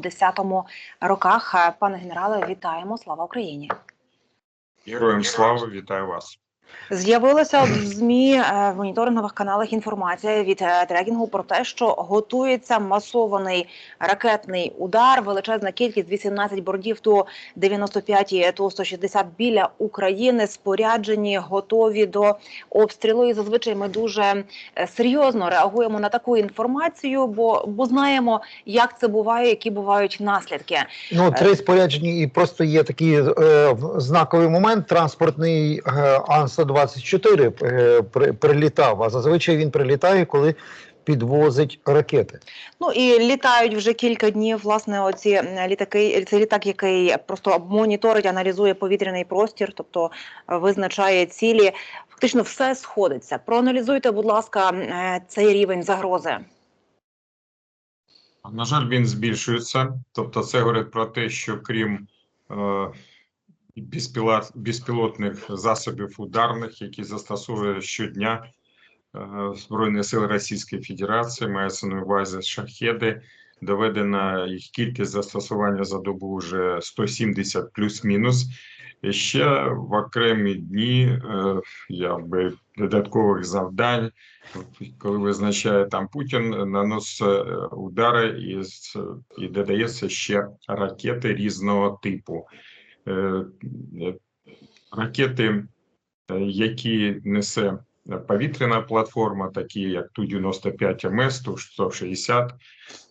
10-му роках. Е, Пане генерале, вітаємо! Слава Україні! Героям слава, вітаю вас. З'явилася в змі е, в моніторингових каналах інформація від е, трекінгу про те, що готується масований ракетний удар. Величезна кількість 18 бордів ту 95 і ту 160 біля України споряджені, готові до обстрілу. І зазвичай ми дуже е, серйозно реагуємо на таку інформацію, бо, бо знаємо, як це буває, які бувають наслідки. Ну, три споряджені, і просто є такий е, знаковий момент. Транспортний Ан-124 е, при, прилітав, а зазвичай він прилітає, коли підвозить ракети. Ну і літають вже кілька днів. Власне, оці літаки. Це літак, який просто моніторить, аналізує повітряний простір, тобто е, визначає цілі. Фактично, все сходиться. Проаналізуйте, будь ласка, е, цей рівень загрози. На жаль, він збільшується. Тобто, це говорить про те, що крім е, безпілотних засобів ударних, які застосовує щодня е, Збройні сили Російської Федерації, мається на увазі шахеди. Доведена їх кількість застосування за добу вже 170 плюс-мінус. Ще в окремі дні е, якби додаткових завдань коли визначає там Путін, наносить е, удари і, і додається ще ракети різного типу. Е, е, Ракети, е, які несе повітряна платформа, такі як Ту-95 МС, Ту-160,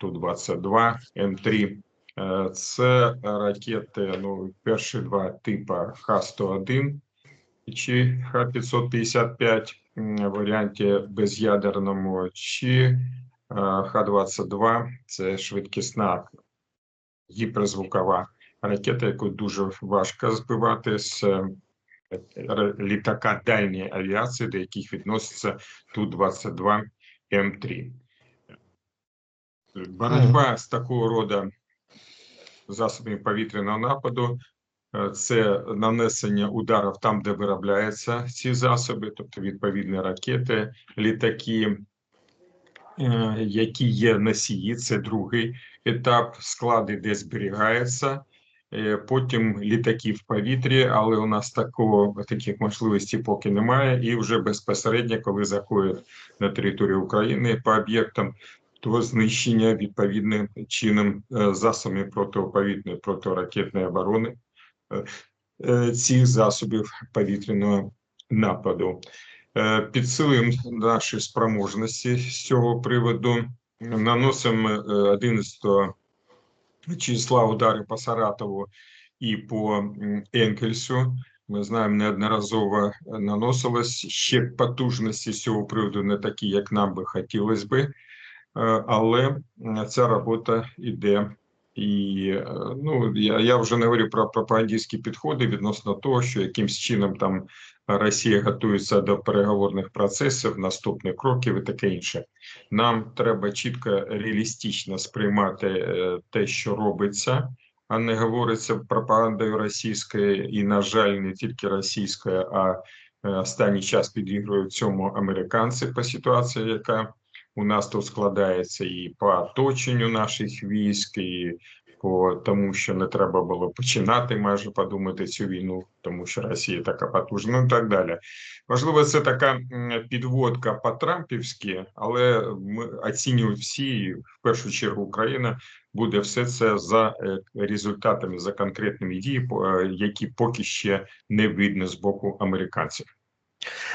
Ту-22, М3. Е, Це ракети, ну, перші два типа Х-101 чи Х-555 варіанті без'ядерному, чи е, Х-22 це швидкісна гіперзвукова ракета, яку дуже важко збивати з е, літака дальньої авіації, до яких відноситься Ту-22 М3. Боротьба з такого роду засобами повітряного нападу Е, це нанесення ударів там, де виробляються ці засоби, тобто відповідні ракети, літаки, е, які є носії, це другий етап, склади, де зберігаються. Е, Потім літаки в повітрі, але у нас такого таких можливостей поки немає. І вже безпосередньо, коли заходять на територію України по об'єктам, то знищення відповідним чином е, засобами протиповітряної протиракетної оборони е, цих засобів повітряного нападу. Е, наші спроможності з цього приводу. Наносимо е, 11 числа удари по Саратову і по Енкельсу. Ми знаємо, неодноразово наносилось ще потужності з цього приводу не такі, як нам би хотілося би, Е, але ця робота йде і е, ну я, я вже не говорю про пропагандистські підходи відносно того, що якимсь чином там Росія готується до переговорних процесів, наступних кроків і таке інше. Нам треба чітко реалістично сприймати е, те, що робиться, а не говориться пропагандою російської, і, на жаль, не тільки російською, а е, останній час підігрують цьому американці по ситуації, яка у нас тут складається і по оточенню наших військ, і по тому, що не треба було починати майже подумати цю війну, тому що Росія така потужна, ну і так далі. Можливо, це така підводка по-трампівськи, але ми оцінюють всі, в першу чергу Україна буде все це за е, результатами, за конкретними діями, по- е, які поки ще не видно з боку американців.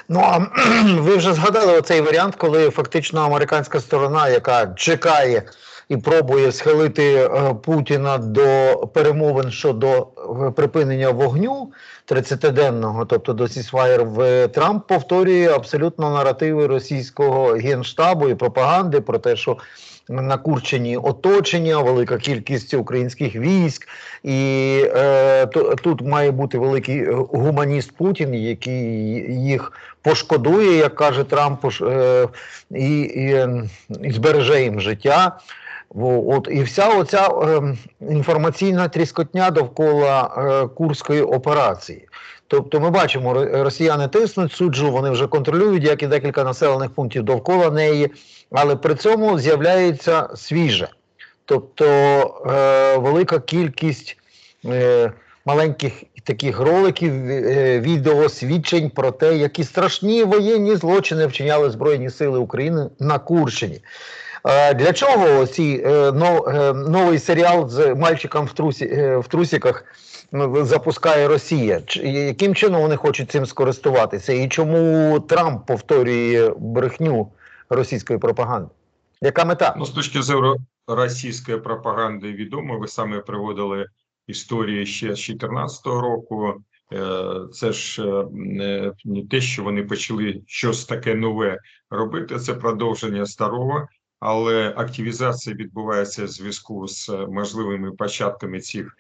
Ну а ви вже згадали оцей варіант, коли фактично американська сторона, яка чекає і пробує схилити е, Путіна до перемовин щодо е, припинення вогню 30-денного, тобто до сісфаєр в Трамп повторює абсолютно наративи російського генштабу і пропаганди про те, що на Курчині оточення, велика кількість українських військ, і е, ту- тут має бути великий е, гуманіст Путін, який їх пошкодує, як каже Трамп, е, і, і, е, і збереже їм життя. От і вся оця е, інформаційна тріскотня довкола е, курської операції. Тобто, ми бачимо, росіяни тиснуть суджу, вони вже контролюють, як і декілька населених пунктів довкола неї, але при цьому з'являється свіже. тобто е, велика кількість е, маленьких таких роликів, е, відео, свідчень про те, які страшні воєнні злочини вчиняли Збройні Сили України на Курщині. Е, Для чого ці е, но- е, новий серіал з мальчиком в, трусі, е, в трусіках запускає Росія? Яким чином вони хочуть цим скористуватися? І чому Трамп повторює брехню російської пропаганди? Яка мета? Ну, з точки зору російської пропаганди відомо, ви саме приводили історії ще з 2014 року. Е, Це ж е, не, те, що вони почали щось таке нове робити, це продовження старого, але активізація відбувається в зв'язку з е, можливими початками цих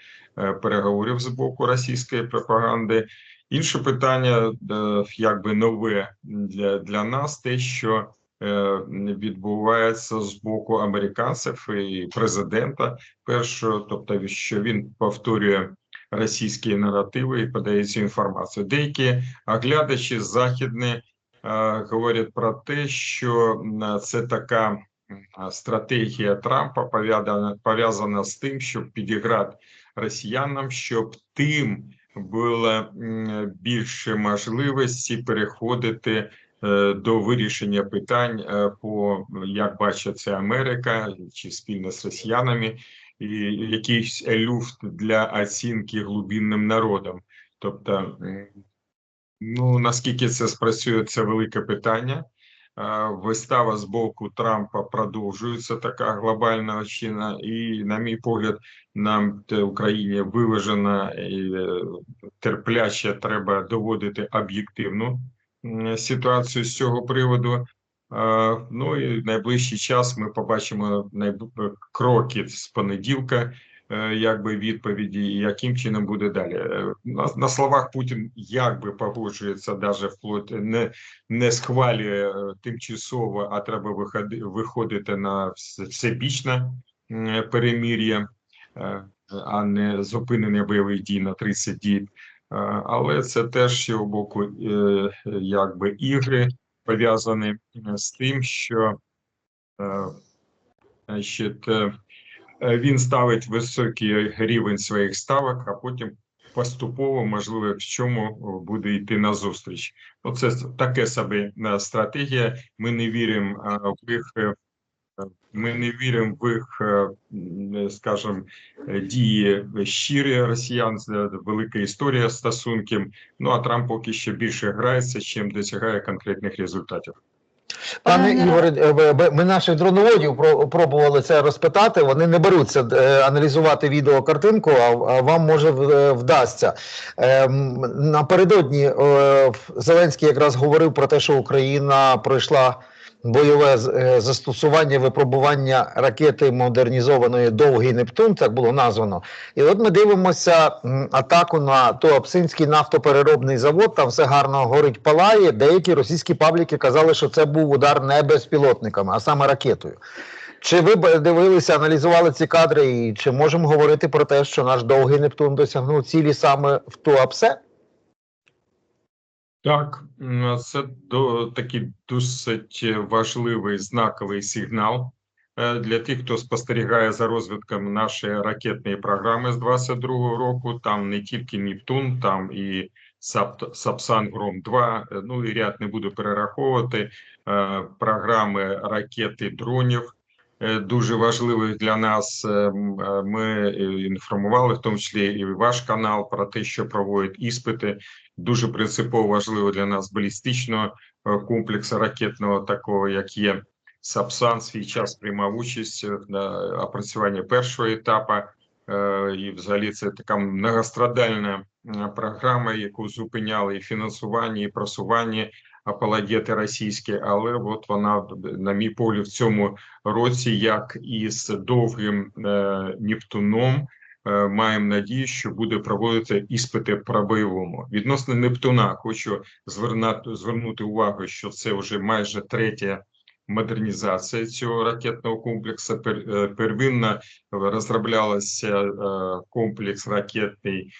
переговорів з боку російської пропаганди. Інше питання, е, якби нове для, для нас, те, що е, відбувається з боку американців і президента першого, тобто що він повторює російські наративи і подає цю інформацію. Деякі оглядачі західні е, говорять про те, що це така стратегія Трампа пов'язана з тим, щоб підіграти росіянам, щоб тим було більше можливості переходити е, до вирішення питань е, по як бачить це Америка чи спільно з росіянами, і якийсь люфт для оцінки глибинним народом. Тобто, ну наскільки це спрацює, це велике питання. Е, Вистава з боку Трампа продовжується така глобальна чина, і, на мій погляд, нам Україні виважена і е, терпляче треба доводити об'єктивну ситуацію з цього приводу. Е, Ну і найближчий час ми побачимо кроки з понеділка, якби відповіді, і яким чином буде далі. Е, На, на словах Путін якби погоджується, даже вплоть не, не схвалює е, тимчасово, а треба виходи, виходити на всебічне перемір'я, е, а не зупинення бойових дій на 30 діб. Е, Але це теж з його боку, е, якби ігри пов'язані е, з тим, що е, значить, е, е, він ставить високий рівень своїх ставок, а потім поступово, можливо, в чому буде йти на зустріч. Ну, таке собі е, стратегія. Ми не віримо е, в їх. е, Ми не віримо в їх, е, скажімо, е, дії щирі росіян. Велика історія стосунків. Ну а Трамп поки що більше грається, чим досягає конкретних результатів. Пане Пане Ігоре, е, ми наших дроноводів про- пробували це розпитати. Вони не беруться е, аналізувати відеокартинку, а, вам може е, вдасться. Ем, Напередодні е, Зеленський якраз говорив про те, що Україна пройшла бойове е, застосування випробування ракети модернізованої Довгий Нептун, так було названо. І от ми дивимося атаку на Туапсинський нафтопереробний завод. Там все гарно горить палає. Деякі російські пабліки казали, що це був удар не безпілотниками, а саме ракетою. Чи ви б дивилися, аналізували ці кадри, і чи можемо говорити про те, що наш довгий Нептун досягнув цілі саме в Туапсе? Так, це до такий досить важливий знаковий сигнал е, для тих, хто спостерігає за розвитком нашої ракетної програми з 22-го року. Там не тільки Нептун, там і Сап- Сапсан Гром 2 е, ну і ряд не буду перераховувати е, програми ракети дронів. Е, Дуже важливих для нас Е, е, ми інформували, в тому числі і ваш канал, про те, що проводять іспити. Дуже принципово важливо для нас балістичного комплексу ракетного, такого як є Сапсан, свій час приймав участь на опрацюванні першого етапу. І, взагалі, це така многострадальна програма, яку зупиняли і фінансування, і просування апологети російські. Але от вона, на мій полі в цьому році, як і з довгим е, Нептуном, е, маємо надію, що буде проводити іспити по. Відносно Нептуна, хочу звернути увагу, що це вже майже третя модернізація цього ракетного комплексу. Е, первинно розроблялася е, комплекс ракетний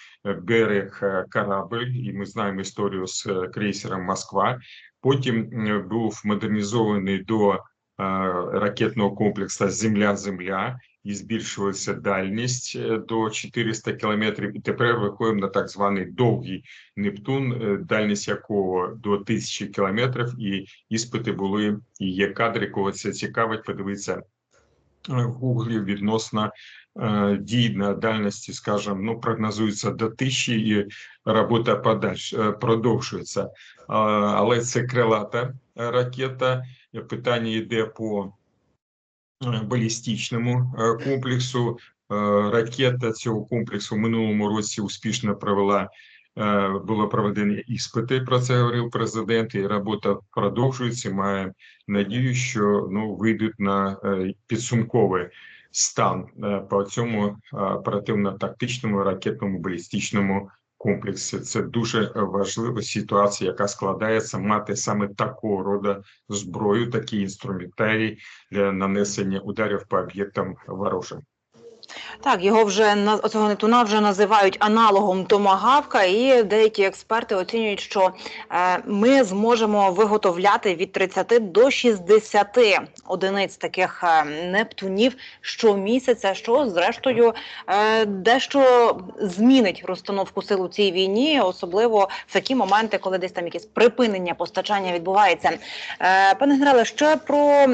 берег е, корабль, і ми знаємо історію з крейсером Москва. Потім був модернізований до ракетного комплексу Земля-Земля і збільшилася дальність е, до 400 кілометрів. І тепер виходимо на так званий довгий Нептун, е, дальність якого до 1000 кілометрів, і іспити були і є кадри, кого це цікавить. Подивитися е, в гуглі відносно е, дій на дальності, скажімо, ну прогнозується до тисячі, і робота подальш е, продовжується. Але це крилата е, ракета. Е, Питання йде по е, балістичному е, комплексу. Ракета цього комплексу в минулому році успішно провела. Було проведені іспити. Про це говорив президент. І робота продовжується. Має надію, що ну вийдуть на підсумковий стан по цьому оперативно-тактичному ракетному балістичному комплексі. Це дуже важлива ситуація, яка складається мати саме такого роду зброю, такі інструментарій для нанесення ударів по об'єктам ворожим. Так, його вже на оцього Нептуна вже називають аналогом томагавка, і деякі експерти оцінюють, що е, ми зможемо виготовляти від 30 до 60 одиниць таких е, нептунів щомісяця, що зрештою е, дещо змінить розстановку сил у цій війні, особливо в такі моменти, коли десь там якесь припинення постачання відбувається. Пане генерале, ще про.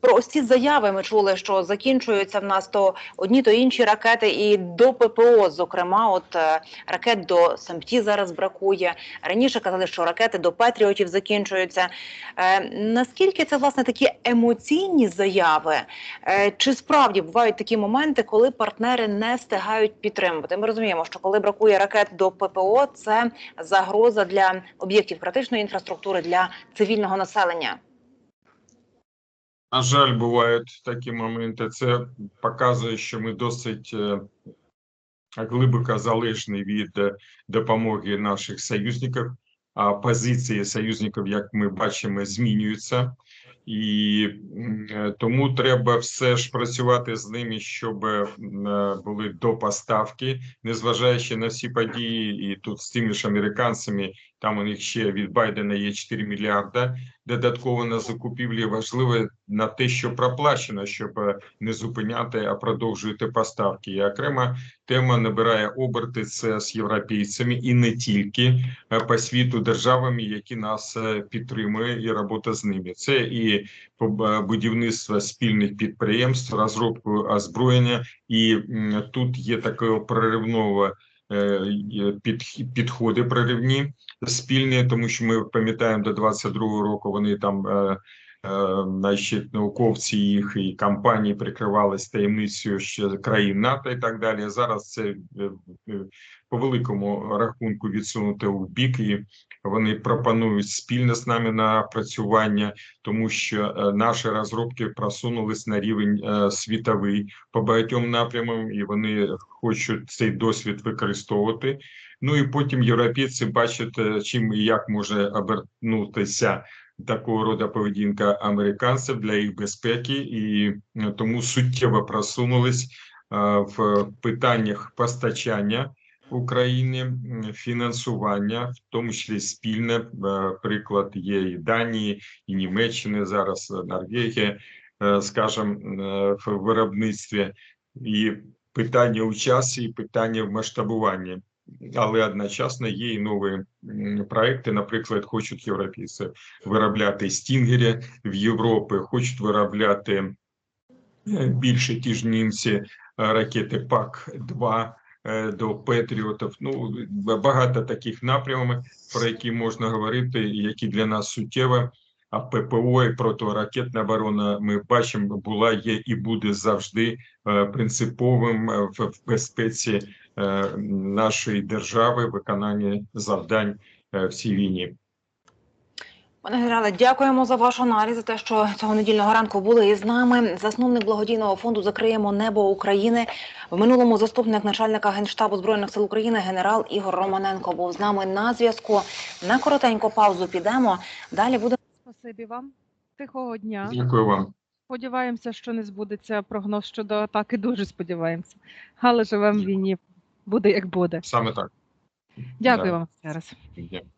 Про ось ці заяви ми чули, що закінчуються в нас то одні, то інші ракети, і до ППО, зокрема, от е, ракет до САМТі зараз бракує. Раніше казали, що ракети до Петріотів закінчуються. Е, наскільки це власне такі емоційні заяви? Е, чи справді бувають такі моменти, коли партнери не встигають підтримувати? Ми розуміємо, що коли бракує ракет до ППО, це загроза для об'єктів критичної інфраструктури для цивільного населення. На жаль, бувають такі моменти. Це показує, що ми досить е, глибоко залежні від е, допомоги наших союзників. А позиції союзників, як ми бачимо, змінюються, і е, тому треба все ж працювати з ними, щоб були до поставки, незважаючи на всі події, і тут з тими ж американцями. Там у них ще від Байдена є 4 мільярда додатково на закупівлі. Важливо на те, що проплачено, щоб е, не зупиняти, а продовжувати поставки. І окрема тема набирає оберти це з європейцями і не тільки е, по світу державами, які нас е, підтримують, і робота з ними. Це і будівництво спільних підприємств, розробку озброєння, і тут є такого проривного підходи проривні спільні, тому що ми пам'ятаємо до 22-го року вони там. Е, Значить, науковці їх і компанії прикривались таємницею ще країн НАТО і так далі. Зараз це е, е, по великому рахунку відсунуто в бік, і вони пропонують спільно з нами напрацювання, тому що наші розробки просунулись на рівень світовий по багатьом напрямам, і вони хочуть цей досвід використовувати. Ну і потім європейці бачать, чим і як може обернутися такого роду поведінка американців для їх безпеки, і е, тому суттєво просунулись е, в питаннях постачання України, фінансування, в тому числі спільне. Е, Приклад є і Данії, і Німеччини, зараз Норвегія, скажімо, в виробництві, і питання у часі, і питання в масштабуванні. Але одночасно є і нові проекти. Наприклад, хочуть європейці виробляти стінгері в Європі, хочуть виробляти е, більше ті ж німці е, ракети ПАК-2 е, до Петріотів. Ну багато таких напрямів, про які можна говорити, які для нас суттєві. А ППО і протиракетна оборона ми бачимо, була, є і буде завжди принциповим в безпеці нашої держави, виконанні завдань е, в цій війні. Пане генерале, дякуємо за ваш аналіз, за те, що цього недільного ранку були із нами. Засновник благодійного фонду Закриємо небо України. В минулому заступник начальника генштабу збройних сил України генерал Ігор Романенко був з нами на зв'язку. На коротеньку паузу підемо. Далі буде Спасибі вам. Тихого дня. Дякую вам. Сподіваємося, що не збудеться прогноз щодо атаки. Дуже сподіваємося. Але живемо в війні. Буде як буде. Саме так. Дякую Да. вам ще раз. Дякую.